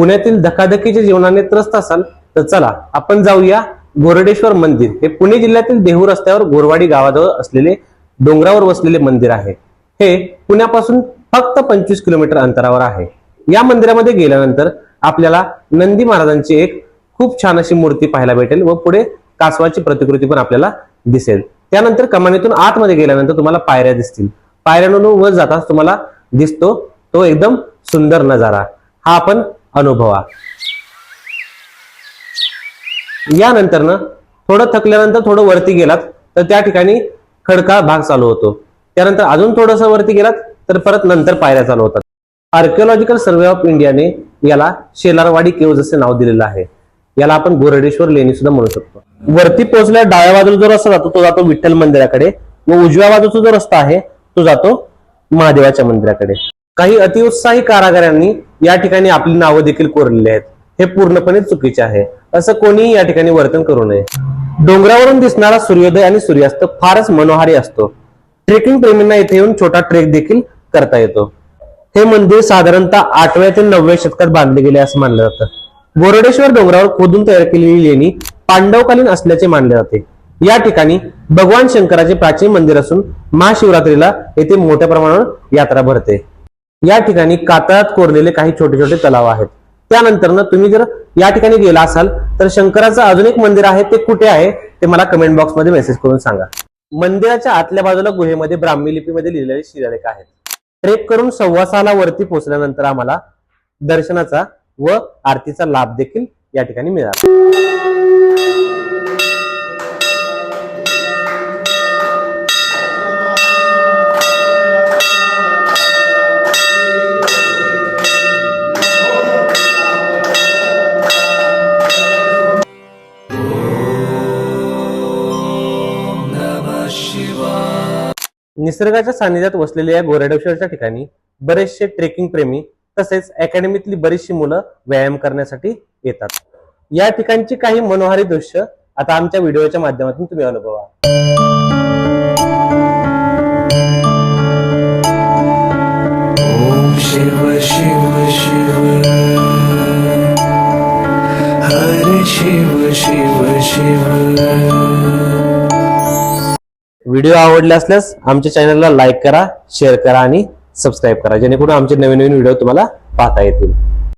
पुण्यातील धकाधकीच्या जीवनाने त्रस्त असाल तर चला आपण जाऊया गोरडेश्वर मंदिर. हे पुणे जिल्ह्यातील देहू रस्त्यावर गोरवाडी गावाजवळ असलेले डोंगरावर वसलेले मंदिर आहे. हे पुण्यापासून फक्त पंचवीस किलोमीटर अंतरावर आहे. या मंदिरामध्ये गेल्यानंतर आपल्याला नंदी महाराजांची एक खूप छान अशी मूर्ती पाहायला भेटेल व पुढे कासवाची प्रतिकृती पण आपल्याला दिसेल. त्यानंतर कमानीतून आतमध्ये गेल्यानंतर तुम्हाला पायऱ्या दिसतील. पायऱ्यांवरून वर जाताच तुम्हाला दिसतो तो एकदम सुंदर नजारा. हा आपण अनुभवा. यानंतर ना थोडं थकल्यानंतर थोडं वरती गेलात तर त्या ठिकाणी खडकाळ भाग चालू होतो. त्यानंतर अजून थोडंसं वरती गेलात तर परत नंतर पायऱ्या चालू होतात. आर्किओलॉजिकल सर्वे ऑफ इंडियाने याला शेलारवाडी केव्ज असे नाव दिलेलं आहे. याला आपण गोरडेश्वर लेणी सुद्धा म्हणू शकतो. वरती पोहोचल्या डाव्या बाजूला जो रस्ता जातो तो जातो विठ्ठल मंदिराकडे व उजव्या बाजूचा जो रस्ता आहे तो जातो महादेवाच्या मंदिराकडे. काही अतिउत्साही कारागारांनी या ठिकाणी आपली नावं देखील कोरलेली आहेत. हे पूर्णपणे चुकीचे आहे. असं कोणीही या ठिकाणी वर्तन करू नये. डोंगरावरून दिसणारा सूर्योदय आणि सूर्यास्त फारच मनोहारी असतो. ट्रेकिंग प्रेमींना इथे येऊन छोटा ट्रेक देखील करता येतो. हे मंदिर साधारणतः आठव्या ते नवव्या शतकात बांधले गेले असं मानलं जातं. बोरडेश्वर डोंगरावर खोदून तयार केलेली लेणी पांडवकालीन असल्याचे मानले जाते. या ठिकाणी भगवान शंकराचे प्राचीन मंदिर असून महाशिवरात्रीला येथे मोठ्या प्रमाणावर यात्रा भरते. या ठिकाणी कातळात कोरलेले काही छोटे छोटे तलाव आहेत. त्यानंतर तुम्ही जर या ठिकाणी गेला असाल तर शंकराचं अजून एक मंदिर आहे ते कुठे आहे ते मला कमेंट बॉक्समध्ये मेसेज करून सांगा. मंदिराच्या आतल्या बाजूला गुहेमध्ये ब्राह्मी लिपीमध्ये लिहिलेले शिलालेख आहेत. ट्रेक करून सव्वा सहाला वरती पोहोचल्यानंतर आम्हाला दर्शनाचा व आरतीचा लाभ देखील या ठिकाणी मिळाला. निसर्गाच्या सानिध्यात वसलेल्या या गोरेडेश्वरच्या ठिकाणी बरेचसे ट्रेकिंग प्रेमी तसेच अकॅडमीतली बरीचशी मुलं व्यायाम करण्यासाठी येतात. या ठिकाणची काही मनोहारी दृश्य आता आमच्या व्हिडिओच्या माध्यमातून तुम्ही अनुभवा. शिव शिव शिव. हरे शिव शिव शिव. व्हिडिओ आवडले असल्यास आमच्या चॅनलला लाईक करा शेअर करा आणि सबस्क्राईब करा. जेणेकरून आमचे नवीन नवीन व्हिडिओ तुम्हाला पाहता येतील.